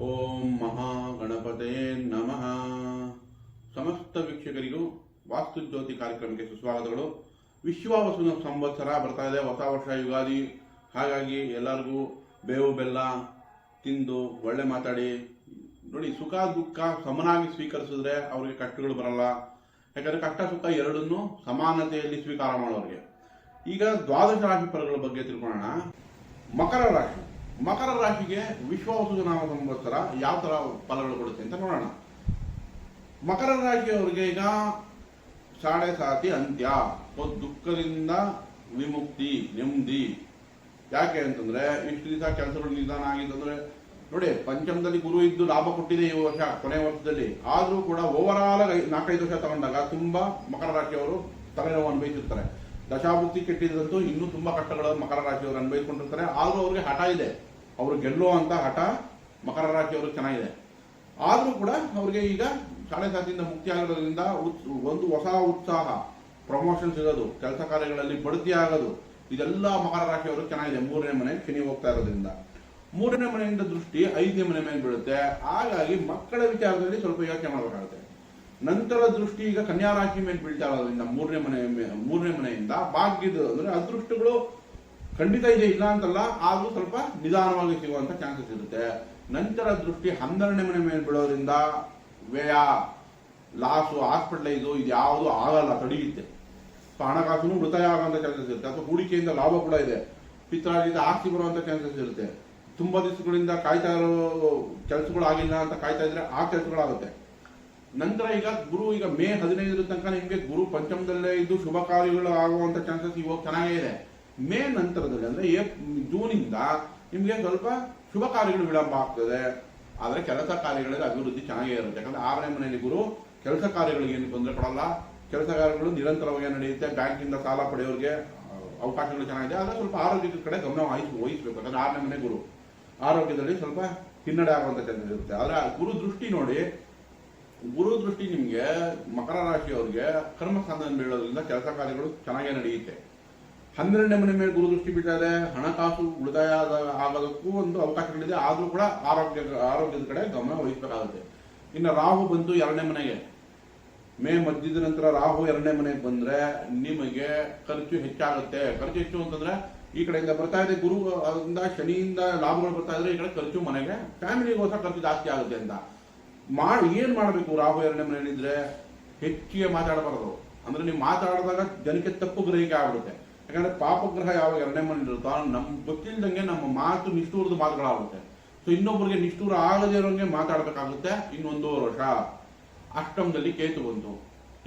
ಓಂ ಮಹಾಗಣಪತೆ ನಮಃ. ಸಮಸ್ತ ವೀಕ್ಷಕರಿಗೂ ವಾಸ್ತು ಜ್ಯೋತಿ ಕಾರ್ಯಕ್ರಮಕ್ಕೆ ಸುಸ್ವಾಗತಗಳು. ವಿಶ್ವವಸುನ ಸಂವತ್ಸರ ಬರ್ತಾ ಇದೆ, ಹೊಸ ವರ್ಷ ಯುಗಾದಿ. ಹಾಗಾಗಿ ಎಲ್ಲರಿಗೂ ಬೇವು, ಬೆಲ್ಲ ತಿಂದು ಒಳ್ಳೆ ಮಾತಾಡಿ. ನೋಡಿ, ಸುಖ, ದುಃಖ ಸಮನಾಗಿ ಸ್ವೀಕರಿಸಿದ್ರೆ ಅವರಿಗೆ ಕಷ್ಟಗಳು ಬರಲ್ಲ. ಯಾಕಂದ್ರೆ ಕಷ್ಟ, ಸುಖ ಎರಡನ್ನೂ ಸಮಾನತೆಯಲ್ಲಿ ಸ್ವೀಕಾರ ಮಾಡೋರಿಗೆ. ಈಗ ದ್ವಾದಶ ರಾಶಿ ಫಲಗಳ ಬಗ್ಗೆ ತಿಳ್ಕೊಳ್ಳೋಣ. ಮಕರ ರಾಶಿ. ಮಕರ ರಾಶಿಗೆ ವಿಶ್ವಾವಸು ನಾಮ ಸಂವತ್ಸರ ಯಾವ ತರ ಫಲಗಳು ಕೊಡುತ್ತೆ ಅಂತ ನೋಡೋಣ. ಮಕರ ರಾಶಿಯವರಿಗೆ ಈಗ ಸಾಡೆ ಸಾತಿ ಅಂತ್ಯ ದುಃಖದಿಂದ ವಿಮುಕ್ತಿ, ನೆಮ್ಮದಿ. ಯಾಕೆ ಅಂತಂದ್ರೆ, ಇಷ್ಟು ದಿವಸ ಕೆಲಸಗಳು ನಿಧಾನ ಆಗಿತ್ತಂದ್ರೆ, ನೋಡಿ, ಪಂಚಮದಲ್ಲಿ ಗುರು ಇದ್ದು ಲಾಭ ಕೊಟ್ಟಿದೆ ಈ ವರ್ಷ, ಕೊನೆ ವರ್ಷದಲ್ಲಿ. ಆದರೂ ಕೂಡ ಓವರ್ ಆಲ್ ನಾಲ್ಕೈದು ವರ್ಷ ತಗೊಂಡಾಗ ತುಂಬಾ ಮಕರ ರಾಶಿಯವರು ತಲೆನೋವು ಅನುಭವಿಸಿರ್ತಾರೆ. ದಶಾಭುಕ್ತಿ ಕೆಟ್ಟಿದಂತೂ ಇನ್ನೂ ತುಂಬಾ ಕಷ್ಟಗಳು ಮಕರ ರಾಶಿಯವರು ಅನುಭವಿಸ್ಕೊಂಡಿರ್ತಾರೆ. ಆದರೂ ಅವ್ರಿಗೆ ಹಠ ಇದೆ. ಅವರು ಗೆಲ್ಲುವಂತ ಹಠ ಮಕರ ರಾಶಿ ಅವರು ಚೆನ್ನಾಗಿದೆ. ಆದರೂ ಕೂಡ ಅವ್ರಿಗೆ ಈಗ ಶಾಲೆ ಸಾತಿಯಿಂದ ಮುಕ್ತಿ ಆಗೋದ್ರಿಂದ ಉತ್- ಒಂದು ಹೊಸ ಉತ್ಸಾಹ ಪ್ರಮೋಷನ್ ಸಿಗೋದು ಕೆಲಸ ಕಾರ್ಯಗಳಲ್ಲಿ ಬಡ್ತಿ ಆಗೋದು, ಇದೆಲ್ಲ ಮಕರ ರಾಶಿಯವರು ಚೆನ್ನಾಗಿದೆ. ಮೂರನೇ ಮನೆ ಶನಿ ಹೋಗ್ತಾ ಇರೋದ್ರಿಂದ. ಮೂರನೇ ಮನೆಯಿಂದ ದೃಷ್ಟಿ ಐದನೇ ಮನೆ ಮೇಲೆ ಬೀಳುತ್ತೆ. ಹಾಗಾಗಿ ಮಕ್ಕಳ ವಿಚಾರದಲ್ಲಿ ಸ್ವಲ್ಪ ಯೋಚನೆ ಮಾಡಬೇಕಾಗುತ್ತೆ. ನಂತರ ದೃಷ್ಟಿ ಈಗ ಕನ್ಯಾ ರಾಶಿ ಮೇಲೆ ಬೀಳ್ತಾ ಇರೋದ್ರಿಂದ ಮೂರನೇ ಮನೆ ಮೂರನೇ ಮನೆಯಿಂದ ಭಾಗ್ಯದ ಅಂದ್ರೆ ಅದೃಷ್ಟಗಳು ಖಂಡಿತ ಇದೆ, ಇಲ್ಲ ಅಂತಲ್ಲ, ಆದರೂ ಸ್ವಲ್ಪ ನಿಧಾನವಾಗಿ ಸಿಗುವಂತ ಚಾನ್ಸಸ್ ಇರುತ್ತೆ. ನಂತರ ದೃಷ್ಟಿ ಹನ್ನೆರಡನೇ ಮನೆ ಮೇಲೆ ಬೀಳೋದ್ರಿಂದ ವ್ಯಯ ಲಾಸು ಹಾಸ್ಪಿಟಲೈಸು ಇದು ಯಾವುದು ಆಗಲ್ಲ ತಡೆಯುತ್ತೆ ಸೊ ಹಣಕಾಸು ಉಳಿತಾಯ ಆಗುವಂತ ಚಾನ್ಸಸ್ ಇರುತ್ತೆ. ಅಥವಾ ಹೂಡಿಕೆಯಿಂದ ಲಾಭ ಕೂಡ ಇದೆ. ಪಿತ್ರಾರ್ಜಿತ ಆಸ್ತಿ ಬರುವಂತ ಚಾನ್ಸಸ್ ಇರುತ್ತೆ. ತುಂಬಾ ದಿವಸಗಳಿಂದ ಕಾಯ್ತಾ ಇರೋ ಕೆಲಸಗಳು ಆಗಿಲ್ಲ ಅಂತ ಕಾಯ್ತಾ ಇದ್ರೆ ಆ ಕೆಲಸಗಳಾಗುತ್ತೆ. ನಂತರ ಈಗ ಗುರು, ಈಗ ಮೇ ಹದಿನೈದರ ತನಕ ನಿಮಗೆ ಗುರು ಪಂಚಮದಲ್ಲೇ ಇದ್ದು ಶುಭ ಕಾರ್ಯಗಳು ಆಗುವಂತ ಚಾನ್ಸಸ್ ಇವಾಗ ಚೆನ್ನಾಗೇ ಇದೆ. ಮೇ ನಂತರದಲ್ಲಿ ಅಂದ್ರೆ ಏಪ್, ಜೂನಿಂದ ನಿಮಗೆ ಸ್ವಲ್ಪ ಶುಭ ಕಾರ್ಯಗಳು ವಿಳಂಬ ಆಗ್ತದೆ. ಆದರೆ ಕೆಲಸ ಕಾರ್ಯಗಳಲ್ಲಿ ಅಭಿವೃದ್ಧಿ ಚೆನ್ನಾಗೇ ಇರುತ್ತೆ. ಯಾಕಂದ್ರೆ ಆರನೇ ಮನೆಯಲ್ಲಿ ಗುರು, ಕೆಲಸ ಕಾರ್ಯಗಳಿಗೆ ಏನು ತೊಂದರೆ ಕೊಡಲ್ಲ. ಕೆಲಸ ಕಾರ್ಯಗಳು ನಿರಂತರವಾಗಿ ನಡೆಯುತ್ತೆ. ಬ್ಯಾಂಕಿಂದ ಸಾಲ ಪಡೆಯೋರಿಗೆ ಅವಕಾಶಗಳು ಚೆನ್ನಾಗಿದೆ. ಆದರೆ ಸ್ವಲ್ಪ ಆರೋಗ್ಯದ ಕಡೆ ಗಮನ ವಹಿಸಿ, ವಹಿಸ್ಬೇಕು. ಯಾಕಂದ್ರೆ ಆರನೇ ಮನೆ ಗುರು. ಆರೋಗ್ಯದಲ್ಲಿ ಸ್ವಲ್ಪ ಹಿನ್ನಡೆ ಆಗುವಂಥ ಚಂದ್ರ ಇರುತ್ತೆ. ಆದರೆ ಗುರು ದೃಷ್ಟಿ ನೋಡಿ, ಗುರು ದೃಷ್ಟಿ ನಿಮಗೆ ಮಕರ ರಾಶಿಯವರಿಗೆ ಕರ್ಮ ಸ್ಥಾನದಲ್ಲಿ ಬೀಳೋದ್ರಿಂದ ಕೆಲಸ ಕಾರ್ಯಗಳು ಚೆನ್ನಾಗೇ ನಡೆಯುತ್ತೆ. ಹನ್ನೆರಡನೇ ಮನೆ ಮೇಲೆ ಗುರು ದೃಷ್ಟಿ ಬಿಟ್ಟರೆ ಹಣಕಾಸು ಉಳಿತಾಯ ಆಗೋದಕ್ಕೂ ಒಂದು ಅವಕಾಶಗಳಿದೆ ಆದರೂ ಕೂಡ ಆರೋಗ್ಯ ಆರೋಗ್ಯದ ಕಡೆ ಗಮನ ವಹಿಸಬೇಕಾಗುತ್ತೆ. ಇನ್ನು ರಾಹು ಬಂತು ಎರಡನೇ ಮನೆಗೆ. ಮೇ ಮಧ್ಯದ ನಂತರ ರಾಹು ಎರಡನೇ ಮನೆಗೆ ಬಂದರೆ ನಿಮಗೆ ಖರ್ಚು ಹೆಚ್ಚಾಗುತ್ತೆ. ಖರ್ಚು ಹೆಚ್ಚು ಅಂತಂದ್ರೆ ಈ ಕಡೆಯಿಂದ ಬರ್ತಾ ಇದೆ. ಗುರು, ಅದರಿಂದ ಶನಿಯಿಂದ ಲಾಭಗಳು ಬರ್ತಾ ಇದ್ರೆ ಈ ಕಡೆ ಖರ್ಚು ಮನೆಗೆ, ಫ್ಯಾಮಿಲಿಗೋಸ್ಕರ ಖರ್ಚು ಜಾಸ್ತಿ ಆಗುತ್ತೆ ಅಂತ. ಮಾಡಿ ಏನು ಮಾಡಬೇಕು ರಾಹು ಎರಡನೇ ಮನೆಯಲ್ಲಿದ್ರೆ? ಹೆಚ್ಚಿಗೆ ಮಾತಾಡಬಾರದು. ಅಂದ್ರೆ ನೀವು ಮಾತಾಡಿದಾಗ ಜನಕ್ಕೆ ತಪ್ಪು ಗ್ರಹಿಕೆ ಆಗ್ಬಿಡುತ್ತೆ. ಯಾಕಂದ್ರೆ ಪಾಪಗ್ರಹ ಯಾವಾಗ ಎರಡನೇ ಮನೆ ಇರುತ್ತೋ ನಮ್ ಗೊತ್ತಿಲ್ದಂಗೆ ನಮ್ಮ ಮಾತು ನಿಷ್ಠೂರದ ಮಾತುಗಳಾಗುತ್ತೆ. ಸೊ ಇನ್ನೊಬ್ಬರಿಗೆ ನಿಷ್ಠೂರ ಆಗದೇ ಇರೋಂಗೆ ಮಾತಾಡಬೇಕಾಗುತ್ತೆ ಇನ್ನೊಂದು ವರ್ಷ. ಅಷ್ಟಮದಲ್ಲಿ ಕೇತು ಬಂತು.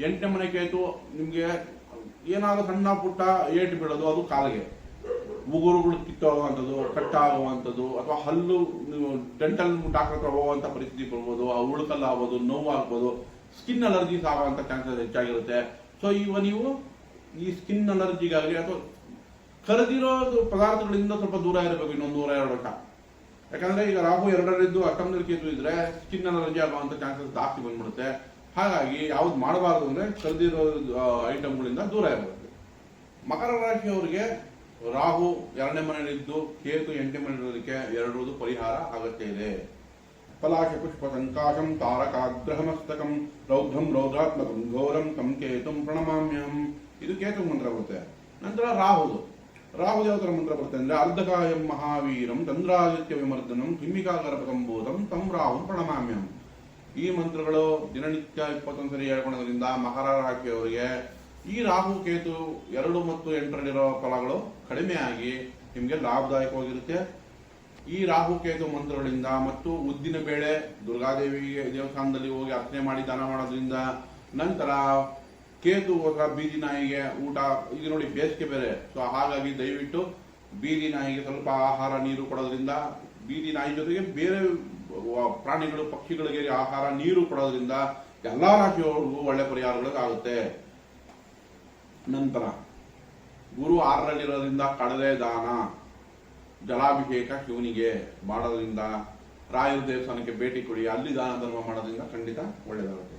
ಎಂಟನೇ ಮನೆ ಕೇತು, ನಿಮ್ಗೆ ಏನಾದ್ರೂ ಸಣ್ಣ ಪುಟ್ಟ ಏಟು ಬೀಳೋದು, ಅದು ಕಾಲಿಗೆ. ಉಗುರುಗಳು ಕಿತ್ತೋಗುವಂಥದ್ದು ಕಟ್ಟಾಗುವಂಥದ್ದು ಅಥವಾ ಹಲ್ಲು ಡೆಂಟಲ್ ಡಾಕ್ಟರ್ ಹತ್ರ ಹೋಗುವಂಥ ಪರಿಸ್ಥಿತಿ ಬರ್ಬೋದು, ಆ ಉಳುಕಲ್ಲಾಗ್ಬೋದು ನೋವು ಆಗ್ಬೋದು ಸ್ಕಿನ್ ಅಲರ್ಜೀಸ್ ಆಗುವಂಥ ಚಾನ್ಸಸ್ ಹೆಚ್ಚಾಗಿರುತ್ತೆ. ಸೊ ಇವ ನೀವು ಈ ಸ್ಕಿನ್ ಅಲರ್ಜಿಗಾಗಲಿ ಅಥವಾ ಕರೆದಿರೋ ಪದಾರ್ಥಗಳಿಂದ ಸ್ವಲ್ಪ ದೂರ ಇರಬೇಕು, ಇನ್ನೊಂದು ನೂರ ಎರಡು ವರ್ಷ ಯಾಕಂದ್ರೆ ಈಗ ರಾಹು ಎರಡರಿದ್ದು ಅಷ್ಟಮದಲ್ಲಿ ಕೇತು ಇದ್ರೆ ಸ್ಕಿನ್ ಅಲರ್ಜಿ ಆಗುವಂತ ಚಾನ್ಸಸ್ ಜಾಸ್ತಿ ಬಂದ್ಬಿಡುತ್ತೆ. ಹಾಗಾಗಿ ಯಾವ್ದು ಮಾಡಬಾರ್ದು ಅಂದ್ರೆ ಕರೆದಿರೋ ಐಟಮ್ಗಳಿಂದ ದೂರ ಇರಬೇಕು. ಮಕರ ರಾಶಿಯವರಿಗೆ ರಾಹು ಎರಡನೇ ಮನೆಯಲ್ಲಿದ್ದು, ಕೇತು ಎಂಟನೇ ಮನೆಯಲ್ಲಿರೋದಕ್ಕೆ ಎರಡರದು ಪರಿಹಾರ ಅಗತ್ಯ ಇದೆ. ಪಲಾಶ ಪುಷ್ಪ ಸಂಕಾಶಂ ತಾರಕಾಗ್ರಹಮಸ್ತಕಂ ರೌದ್ರಂ, ರೌದ್ರಾತ್ಮಕಂ, ಘೋರಂ, ತಂ ಕೇತುಂ ಪ್ರಣಮಾಮ್ಯಹಂ. ಇದು ಕೇತು ಮಂತ್ರ ಬರುತ್ತೆ. ನಂತರ ರಾಹುದು. ರಾಹು ಥರ ಮಂತ್ರ ಬರುತ್ತೆ ಅಂದರೆ ಅರ್ಧಕಾಯಂ ಮಹಾವೀರಂ ಚಂದ್ರಾದಿತ್ಯ ವಿಮರ್ದನಂ ಕಿಮ್ಮಿಕಾಗರಪಕಂಬೋಧಂ ತಂ ರಾಹುಂ ಪ್ರಣಮಾಮ್ಯಂ. ಈ ಮಂತ್ರಗಳು ದಿನನಿತ್ಯ ಇಪ್ಪತ್ತೊಂದು ಸರಿ ಹೇಳ್ಕೊಳ್ಳೋದ್ರಿಂದ ಮಕರ ರಾಶಿಯವರಿಗೆ ಈ ರಾಹು ಕೇತು ಎರಡು ಮತ್ತು ಎಂಟರಲ್ಲಿರೋ ಫಲಗಳು ಕಡಿಮೆ ಆಗಿ ನಿಮಗೆ ಲಾಭದಾಯಕವಾಗಿರುತ್ತೆ. ಈ ರಾಹು ಕೇತು ಮಂತ್ರಗಳಿಂದ ಮತ್ತು ಉದ್ದಿನ ಬೇಳೆ ದುರ್ಗಾದೇವಿಗೆ ದೇವಸ್ಥಾನದಲ್ಲಿ ಹೋಗಿ ಅರ್ಚನೆ ಮಾಡಿ ದಾನ ಮಾಡೋದ್ರಿಂದ ನಂತರ ಕೇತು ಹೋದ ಬೀದಿ ನಾಯಿಗೆ ಊಟ, ಇದು ನೋಡಿ ಬೇಸಿಗೆ ಬೇರೆ. ಸೊ ಹಾಗಾಗಿ ದಯವಿಟ್ಟು ಬೀದಿ ನಾಯಿಗೆ ಸ್ವಲ್ಪ ಆಹಾರ ನೀರು ಕೊಡೋದ್ರಿಂದ, ಬೀದಿ ನಾಯಿ ಜೊತೆಗೆ ಬೇರೆ ಪ್ರಾಣಿಗಳು ಪಕ್ಷಿಗಳಿಗೆ ಆಹಾರ ನೀರು ಕೊಡೋದ್ರಿಂದ ಎಲ್ಲಾ ರಾಶಿಯವ್ರಿಗೂ ಒಳ್ಳೆ ಪರಿಹಾರಗಳಿಗಾಗುತ್ತೆ ನಂತರ, ಗುರು ಆರರಲ್ಲಿರೋದ್ರಿಂದ ಕಡಲೆ ದಾನ, ಜಲಾಭಿಷೇಕ ಶಿವನಿಗೆ ಮಾಡೋದ್ರಿಂದ ರಾಯರ ದೇವಸ್ಥಾನಕ್ಕೆ ಭೇಟಿ ಕೊಡಿ, ಅಲ್ಲಿ ದಾನ ಧರ್ಮ ಮಾಡೋದ್ರಿಂದ ಖಂಡಿತ ಒಳ್ಳೆಯದಾಗುತ್ತೆ.